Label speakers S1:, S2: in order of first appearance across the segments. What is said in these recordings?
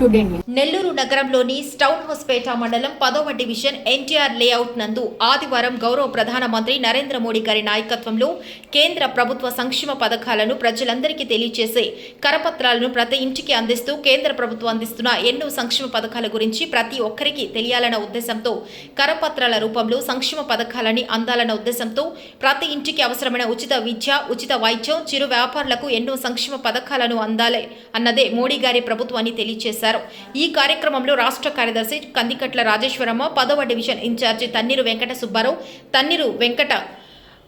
S1: Today
S2: Nellore నగరంలోని స్టౌన్ హౌస్పేట మండలం పదవ డివిజన్ ఎన్టీఆర్ లేఅవుట్ నందు ఆదివారం గౌరవ ప్రధానమంత్రి నరేంద్ర మోడీ గారి నాయకత్వంలో కేంద్ర ప్రభుత్వ సంక్షేమ పథకాలను ప్రజలందరికీ తెలియజేసే కరపత్రాలను ప్రతి ఇంటికి అందిస్తూ కేంద్ర ప్రభుత్వం అందిస్తున్న ఎన్నో సంక్షేమ పథకాల గురించి ప్రతి ఒక్కరికి తెలియాలన్న ఉద్దేశంతో కరపత్రాల రూపంలో సంక్షేమ పథకాలని అందాలన్న ఉద్దేశంతో ప్రతి ఇంటికి అవసరమైన ఉచిత విద్య ఉచిత వైద్యం చిరు వ్యాపారులకు ఎన్నో సంక్షేమ పథకాలను అందాలి అన్నదే మోడీ గారి ప్రభుత్వాన్ని తెలియజేశారు ఈ కార్యక్రమంలో రాష్ట్ర కార్యదర్శి కందికట్ల రాజేశ్వరమ్మ పదవ డివిజన్ ఇన్ఛార్జి తన్నీరు వెంకట సుబ్బారావు తన్నీరు వెంకట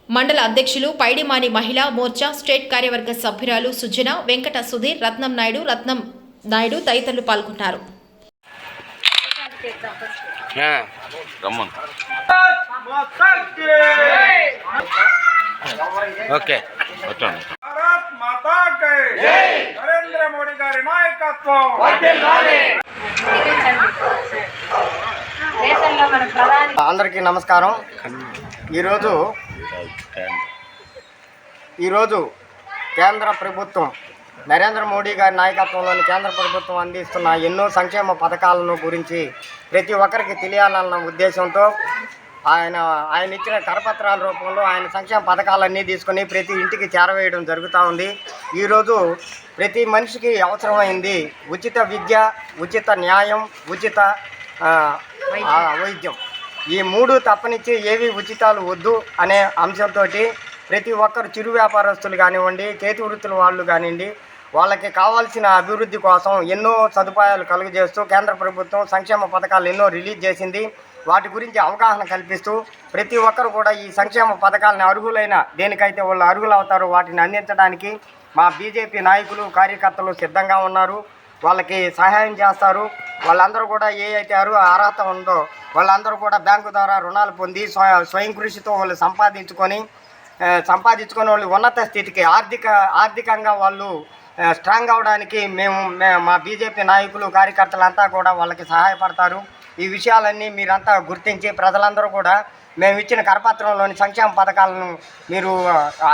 S2: మండల అధ్యక్షులు పైడిమాని మహిళా మోర్చా స్టేట్ కార్యవర్గ సభ్యురాలు సుజన వెంకట సుధీర్ రత్నం నాయుడు రత్నం నాయుడు తదితరులు పాల్గొన్నారు
S3: ఓకే.
S4: మోడీ గారి నాయకత్వం.
S5: అందరికీ నమస్కారం. ఈరోజు ఈరోజు కేంద్ర ప్రభుత్వం నరేంద్ర మోడీ గారి నాయకత్వంలోని కేంద్ర ప్రభుత్వం అందిస్తున్న ఎన్నో సంక్షేమ పథకాలను గురించి ప్రతి ఒక్కరికి తెలియాలన్న ఉద్దేశంతో ఆయన ఆయన ఇచ్చిన కరపత్రాల రూపంలో ఆయన సంక్షేమ పథకాలన్నీ తీసుకొని ప్రతి ఇంటికి చేరవేయడం జరుగుతూ ఉంది. ఈరోజు ప్రతి మనిషికి అవసరమైంది ఉచిత విద్య ఉచిత న్యాయం ఉచిత వైద్యం. ఈ మూడు తప్పనిచ్చి ఏవి ఉచితాలు వద్దు అనే అంశంతో ప్రతి ఒక్కరు చిరు వ్యాపారస్తులు కానివ్వండి చేతి వృత్తుల వాళ్ళు కానివ్వండి వాళ్ళకి కావాల్సిన అభివృద్ధి కోసం ఎన్నో సదుపాయాలు కలుగజేస్తూ కేంద్ర ప్రభుత్వం సంక్షేమ పథకాలు ఎన్నో రిలీజ్ చేసింది. వాటి గురించి అవగాహన కల్పిస్తూ ప్రతి ఒక్కరు కూడా ఈ సంక్షేమ పథకాలను అర్హులైన దేనికైతే వాళ్ళు అర్హులు అవుతారో వాటిని అందించడానికి మా బీజేపీ నాయకులు కార్యకర్తలు సిద్ధంగా ఉన్నారు. వాళ్ళకి సహాయం చేస్తారు. వాళ్ళందరూ కూడా ఏ అయితే అర్హత ఉందో వాళ్ళందరూ కూడా బ్యాంకు ద్వారా రుణాలు పొంది స్వ- స్వయం కృషితో వాళ్ళు సంపాదించుకొని సంపాదించుకొని వాళ్ళు ఉన్నత స్థితికి ఆర్థిక ఆర్థికంగా వాళ్ళు స్ట్రాంగ్ అవడానికి మేము మా బీజేపీ నాయకులు కార్యకర్తలంతా కూడా వాళ్ళకి సహాయపడతారు. ఈ విషయాలన్నీ మీరంతా గుర్తించి ప్రజలందరూ కూడా మేము ఇచ్చిన కరపత్రంలోని సంక్షేమ పథకాలను మీరు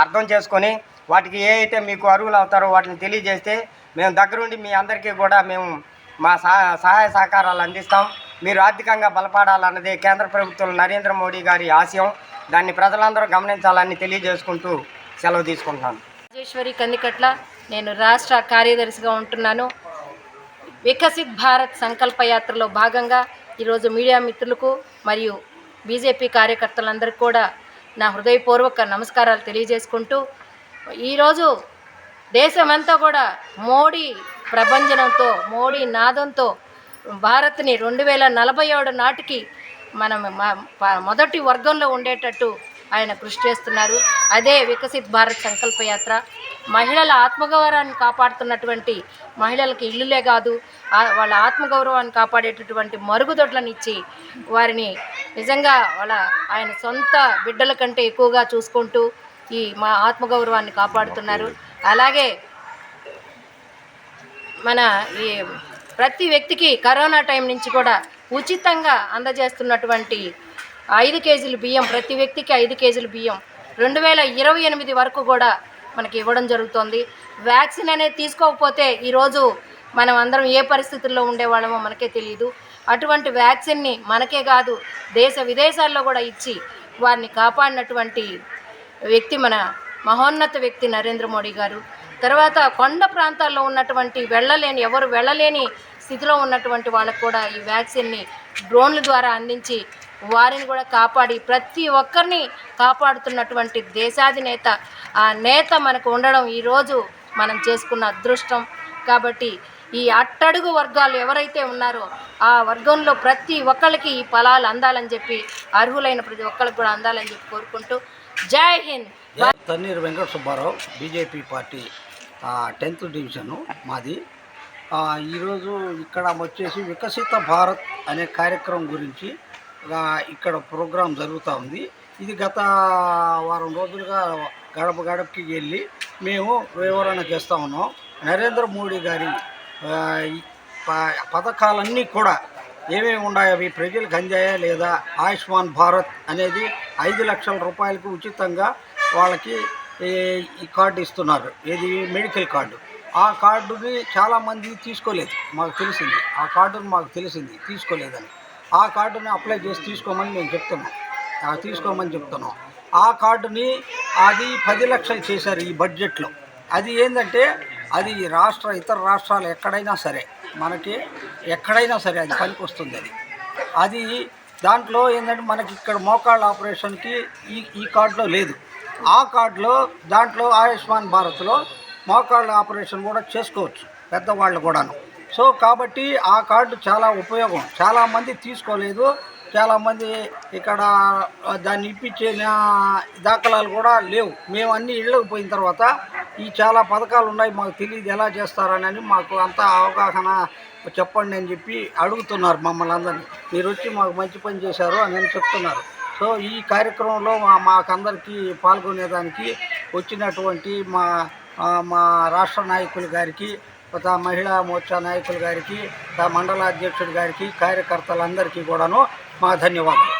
S5: అర్థం చేసుకొని వాటికి ఏ అయితే మీకు అరువులు అవుతారో వాటిని తెలియజేస్తే మేము దగ్గరుండి మీ అందరికీ కూడా మేము మా సహాయ సహకారాలు అందిస్తాం. మీరు ఆర్థికంగా బలపడాలన్నదే కేంద్ర ప్రభుత్వం నరేంద్ర మోడీ గారి ఆశయం. దాన్ని ప్రజలందరూ గమనించాలని తెలియజేసుకుంటూ సెలవు తీసుకుంటున్నాను.
S6: రాజేశ్వరి కందికట్ల నేను రాష్ట్ర కార్యదర్శిగా ఉంటున్నాను. వికసిత్ భారత్ సంకల్ప యాత్రలో భాగంగా ఈరోజు మీడియా మిత్రులకు మరియు బీజేపీ కార్యకర్తలందరికీ కూడా నా హృదయపూర్వక నమస్కారాలు తెలియజేసుకుంటూ ఈరోజు దేశమంతా కూడా మోడీ ప్రభంజనంతో మోడీ నాదంతో భారత్ని రెండు వేల నలభై ఏడు నాటికి మనం మొదటి వర్గంలో ఉండేటట్టు ఆయన కృషి చేస్తున్నారు. అదే వికసిత్ భారత్ సంకల్పయాత్ర మహిళల ఆత్మగౌరవాన్ని కాపాడుతున్నటువంటి మహిళలకు ఇల్లులే కాదు వాళ్ళ ఆత్మగౌరవాన్ని కాపాడేటటువంటి మరుగుదొడ్లను ఇచ్చి వారిని నిజంగా వాళ్ళ ఆయన సొంత బిడ్డల కంటే ఎక్కువగా చూసుకుంటూ ఈ మా ఆత్మగౌరవాన్ని కాపాడుతున్నారు. అలాగే మన ఈ ప్రతి వ్యక్తికి కరోనా టైం నుంచి కూడా ఉచితంగా అందజేస్తున్నటువంటి ఐదు కేజీలు బియ్యం ప్రతి వ్యక్తికి ఐదు కేజీలు బియ్యం. రెండు వేల ఇరవై ఎనిమిది వరకు కూడా మనకి ఇవ్వడం జరుగుతుంది. వ్యాక్సిన్ అనేది తీసుకోకపోతే ఈరోజు మనం అందరం ఏ పరిస్థితుల్లో ఉండేవాళ్ళమో మనకే తెలియదు అటువంటి వ్యాక్సిన్ని మనకే కాదు దేశ విదేశాల్లో కూడా ఇచ్చి వారిని కాపాడినటువంటి వ్యక్తి మన మహోన్నత వ్యక్తి నరేంద్ర మోడీ గారు. తర్వాత కొండ ప్రాంతాల్లో ఉన్నటువంటి వెళ్ళలేని ఎవరు వెళ్ళలేని స్థితిలో ఉన్నటువంటి వాళ్ళకు కూడా ఈ వ్యాక్సిన్ని డ్రోన్ల ద్వారా అందించి వారిని కూడా కాపాడి ప్రతి ఒక్కరిని కాపాడుతున్నటువంటి దేశాధినేత ఆ నేత మనకు ఉండడం ఈరోజు మనం చేసుకున్న అదృష్టం. కాబట్టి ఈ అట్టడుగు వర్గాలు ఎవరైతే ఉన్నారో ఆ వర్గంలో ప్రతి ఒక్కరికి ఈ ఫలాలు అందాలని చెప్పి అర్హులైన ప్రతి ఒక్కరికి కూడా అందాలని చెప్పి కోరుకుంటూ జై Hind.
S7: Tanneeru Venkata Subbarao BJP party tenth division మాది. ఈరోజు ఇక్కడ వచ్చేసి వికసిత భారత్ అనే కార్యక్రమం గురించి ఇక్కడ ప్రోగ్రాం జరుగుతూ ఉంది. ఇది గత వారం రోజులుగా గడప గడపకి వెళ్ళి మేము వివరణ చేస్తూ ఉన్నాం. నరేంద్ర మోడీ గారి ప- పథకాలన్నీ కూడా ఏమేమి ఉన్నాయో అవి ప్రజలకు అందాయా లేదా ఆయుష్మాన్ భారత్ అనేది ఐదు లక్షల రూపాయలకు ఉచితంగా వాళ్ళకి ఈ కార్డు ఇస్తున్నారు. ఏది? Medical card. ఆ కార్డుని చాలామంది తీసుకోలేదు. మాకు తెలిసింది. ఆ కార్డుని మాకు తెలిసింది. తీసుకోలేదని. ఆ కార్డుని అప్లై చేసి తీసుకోమని మేము చెప్తున్నాం. తీసుకోమని చెప్తున్నాం. ఆ కార్డుని అది పది లక్షలు చేశారు ఈ బడ్జెట్లో. అది ఏంటంటే అది రాష్ట్ర ఇతర రాష్ట్రాలు ఎక్కడైనా సరే మనకి ఎక్కడైనా సరే అది పనికి వస్తుంది అది. అది దాంట్లో ఏంటంటే మనకి ఇక్కడ మోకాళ్ళ ఆపరేషన్కి ఈ ఈ కార్డులో లేదు. ఆ కార్డులో దాంట్లో ఆయుష్మాన్ భారత్లో మోకాళ్ళ ఆపరేషన్ కూడా చేసుకోవచ్చు పెద్దవాళ్ళు కూడాను. సో కాబట్టి ఆ కార్డు చాలా ఉపయోగం. చాలామంది తీసుకోలేదు. చాలామంది ఇక్కడ దాన్ని ఇప్పించే నా- దాఖలాలు కూడా లేవు. మేము అన్ని ఇళ్ళకి పోయిన తర్వాత ఈ చాలా పథకాలు ఉన్నాయి మాకు తెలియదు ఎలా చేస్తారని మాకు అంతా అవగాహన చెప్పండి అని చెప్పి అడుగుతున్నారు మమ్మల్ని అందరినీ. మీరు వచ్చి మాకు మంచి పని చేశారు అని అని చెప్తున్నారు. సో ఈ కార్యక్రమంలో మా మాకందరికీ పాల్గొనేదానికి వచ్చినటువంటి మా మా రాష్ట్ర నాయకులు గారికి మహిళా మోర్చా నాయకులు గారికి కొత్త మండల అధ్యక్షుడి గారికి కార్యకర్తలందరికీ కూడాను మా ధన్యవాదాలు.